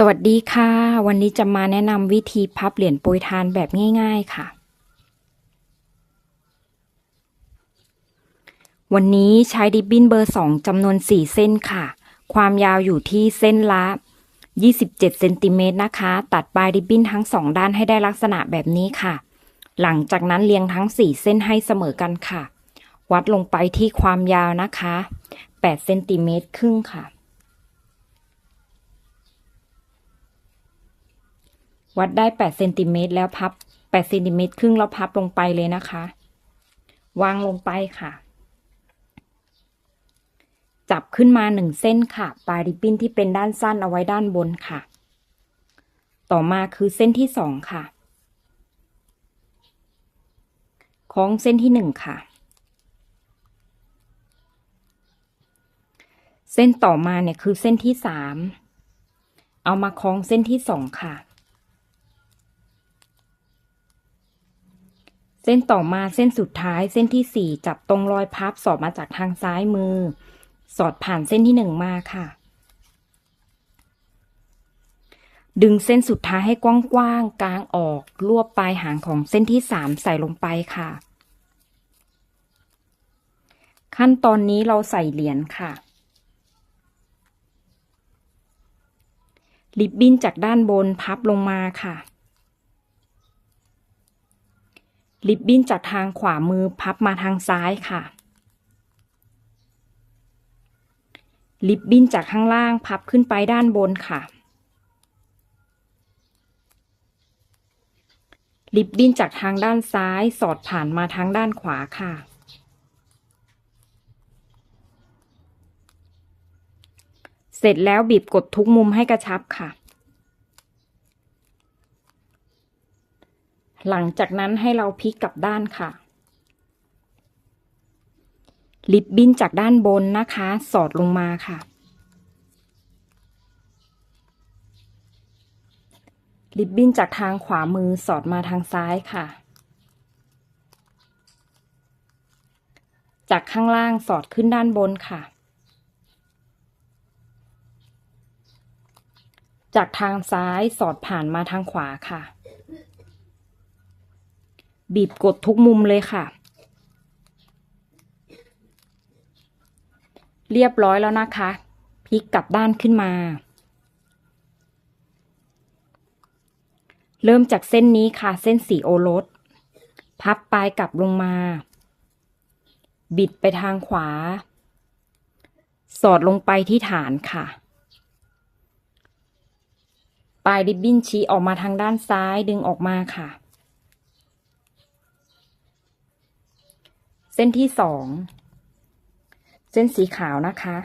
สวัสดีค่ะ วันนี้จะมาแนะนำวิธีพับเหรียญโปรยทานแบบง่าย ๆค่ะ วันนี้ใช้ริบบินเบอร์2จำนวน4เส้นค่ะ ความยาวอยู่ที่เส้นละ 27เซนติเมตรนะคะ ตัดปลายริบบินทั้ง2ด้านให้ได้ลักษณะแบบนี้ค่ะ หลังจากนั้นเรียงทั้ง4เส้นให้เสมอกันค่ะ วัดลงไปที่ความยาวนะคะ8เซนติเมตรครึ่งค่ะ วัดได้8เซนติเมตรแล้วพับ8เซนติเมตรครึ่งแล้วพับลงไปเลยนะคะ วางลงไปค่ะ จับขึ้นมาหนึ่งเส้นค่ะปลายริบบิ้นที่เป็นด้านสั้นเอาไว้ด้านบนค่ะ ต่อมาคือเส้นที่สองค่ะคล้องเส้นที่หนึ่งค่ะ เส้นต่อมาเนี่ยคือเส้นที่สามเอามาคล้องเส้นที่สองค่ะ ส้นต่อมาเส้นสุดท้ายเส้นที่สี่จับตรงรอยพับสอดมาจากทางซ้ายมือ สอดผ่านเส้นที่หนึ่งมาค่ะ ดึงเส้นสุดท้ายให้กว้างๆกลางออกรวบปลายหางของเส้นที่สามใส่ลงไปค่ะ ขั้นตอนนี้เราใส่เหรียญค่ะ ริบบิ้นจากด้านบนพับลงมาค่ะ ริบบิ้นจากทางขวามือพับมาทางซ้ายค่ะ ริบบิ้นจากข้างล่างพับขึ้นไปด้านบนค่ะ ริบบิ้นจากทางด้านซ้ายสอดผ่านมาทางด้านขวาค่ะ เสร็จแล้วบีบกดทุกมุมให้กระชับค่ะ หลังจากนั้นให้เราพลิกกลับด้านค่ะ ลิบบิ้นจากด้านบนนะคะ สอดลงมาค่ะ ลิบบิ้นจากทางขวามือสอดมาทางซ้ายค่ะ จากข้างล่างสอดขึ้นด้านบนค่ะ จากทางซ้ายสอดผ่านมาทางขวาค่ะ บีบกดทุกมุมเลยค่ะ เรียบร้อยแล้วนะคะพลิกกลับด้านขึ้นมา เริ่มจากเส้นนี้ค่ะ เส้นสีโอรส พับปลายกลับลงมา บิดไปทางขวา สอดลงไปที่ฐานค่ะปลายริบบิ้นชี้ออกมาทางด้านซ้ายดึงออกมาค่ะ ส้นที่สอง เส้นสีขาวนะคะ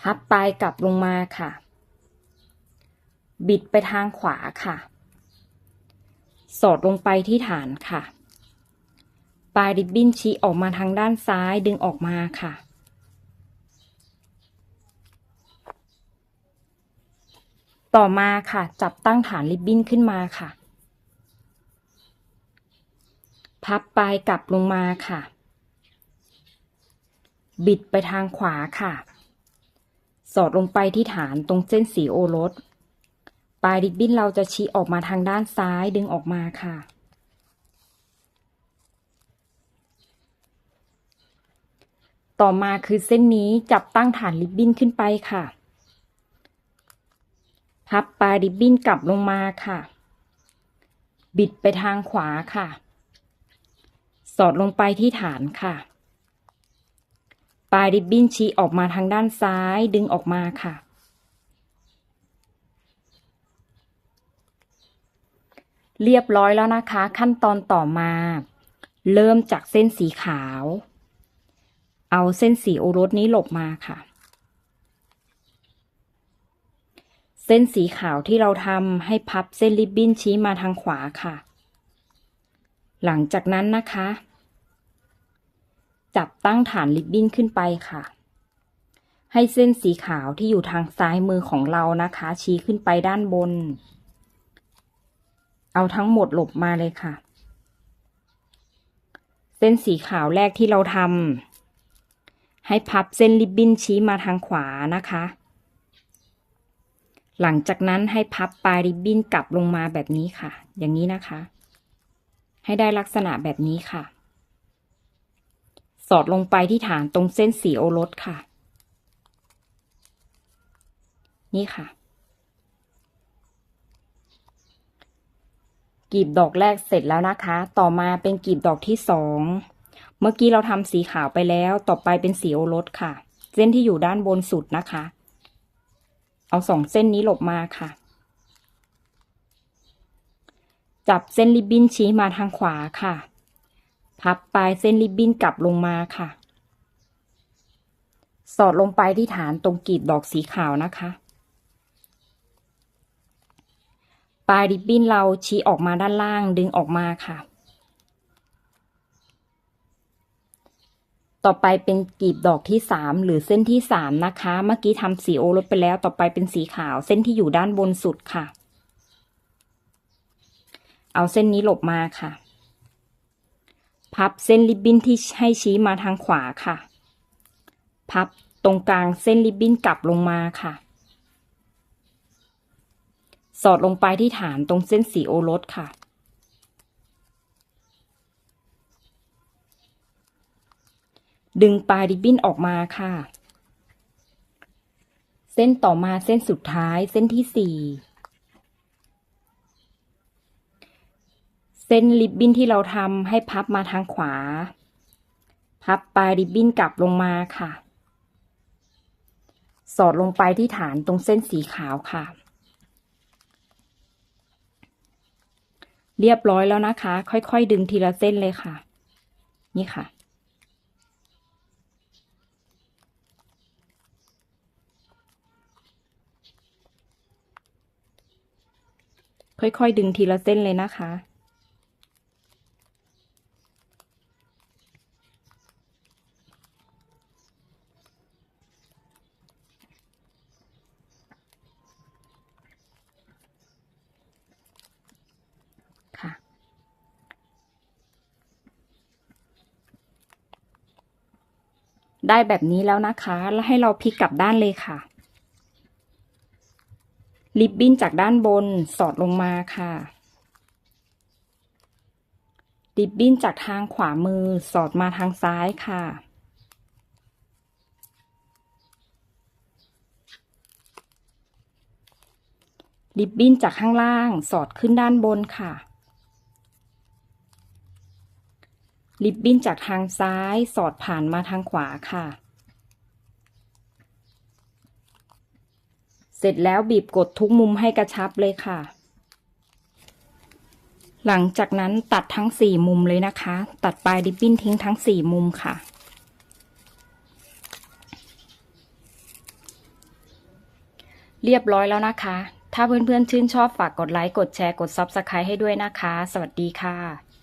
พับปลายกลับลงมาค่ะ บิดไปทางขวาค่ะ สอดลงไปที่ฐานค่ะ ปลายริบบิ้นชี้ออกมาทางด้านซ้ายดึงออกมาค่ะต่อมาค่ะ จับตั้งฐานริบบิ้นขึ้นมาค่ะ พับปลายกลับลงมาค่ะ บิดไปทางขวาค่ะ สอดลงไปที่ฐานตรงเส้นสีโอรส ปลายริบบิ้นเราจะชี้ออกมาทางด้านซ้ายดึงออกมาค่ะต่อมาคือเส้นนี้จับตั้งฐานริบบิ้นขึ้นไปค่ะ พับปลายริบบิ้นกลับลงมาค่ะ บิดไปทางขวาค่ะ สอดลงไปที่ฐานค่ะ ปลายริบบิ้นชี้ออกมาทางด้านซ้ายดึงออกมาค่ะ เรียบร้อยแล้วนะคะ ขั้นตอนต่อมา เริ่มจากเส้นสีขาว เอาเส้นสีโอรสนี้หลบมาค่ะ เส้นสีขาวที่เราทำให้พับเส้นริบบิ้นชี้มาทางขวาค่ะหลังจากนั้นนะคะ จับตั้งฐานริบบิ้นขึ้นไปค่ะ ให้เส้นสีขาวที่อยู่ทางซ้ายมือของเรานะคะ ชี้ขึ้นไปด้านบน เอาทั้งหมดหลบมาเลยค่ะ เส้นสีขาวแรกที่เราทำให้พับเส้นริบบิ้นชี้มาทางขวานะคะ หลังจากนั้นให้พับปลายริบบิ้นกลับลงมาแบบนี้ค่ะ อย่างนี้นะคะ ให้ได้ลักษณะแบบนี้ค่ะ สอดลงไปที่ฐานตรงเส้นสีโอรสค่ะ นี่ค่ะกลีบดอกแรกเสร็จแล้วนะคะ ต่อมาเป็นกลีบดอกที่สอง เมื่อกี้เราทำสีขาวไปแล้ว ต่อไปเป็นสีโอรสค่ะ เส้นที่อยู่ด้านบนสุดนะคะ เอาสองเส้นนี้หลบมาค่ะ จับเส้นริบบิ้นชี้มาทางขวาค่ะ พับปลายเส้นริบบิ้นกลับลงมาค่ะ สอดลงไปที่ฐานตรงกลีบดอกสีขาวนะคะ ปลายริบบิ้นเราชี้ออกมาด้านล่างดึงออกมาค่ะ ต่อไปเป็นกลีบดอกที่สามหรือเส้นที่สามนะคะ เมื่อกี้ทำสีโอรสไปแล้วต่อไปเป็นสีขาวเส้นที่อยู่ด้านบนสุดค่ะ เอาเส้นนี้หลบมาค่ะ พับเส้นริบบิ้นที่ให้ชี้มาทางขวาค่ะ พับตรงกลางเส้นริบบิ้นกลับลงมาค่ะ สอดลงไปที่ฐานตรงเส้นสีโอรสค่ะ ดึงปลายริบบิ้นออกมาค่ะ เส้นต่อมาเส้นสุดท้ายเส้นที่สี่ เส้นริบบิ้นที่เราทำให้พับมาทางขวา พับปลายริบบิ้นกลับลงมาค่ะ สอดลงไปที่ฐานตรงเส้นสีขาวค่ะ เรียบร้อยแล้วนะคะ ค่อยๆ ดึงทีละเส้นเลยค่ะ นี่ค่ะค่อยๆ ดึงทีละเส้นเลยนะคะ ได้แบบนี้แล้วนะคะ แล้วให้เราพลิกกลับด้านเลยค่ะ ริบบิ้นจากด้านบนสอดลงมาค่ะ ริบบิ้นจากทางขวามือสอดมาทางซ้ายค่ะ ริบบิ้นจากข้างล่างสอดขึ้นด้านบนค่ะ ริบบิ้นจากทางซ้ายสอดผ่านมาทางขวาค่ะ เสร็จแล้วบีบกดทุกมุมให้กระชับเลยค่ะ หลังจากนั้นตัดทั้งสี่มุมเลยนะคะ ตัดปลายริบบิ้นทิ้งทั้งสี่มุมค่ะเรียบร้อยแล้วนะคะ ถ้าเพื่อนๆ ชื่นชอบฝากกดไลค์ กดแชร์ กด Subscribe ให้ด้วยนะคะ สวัสดีค่ะ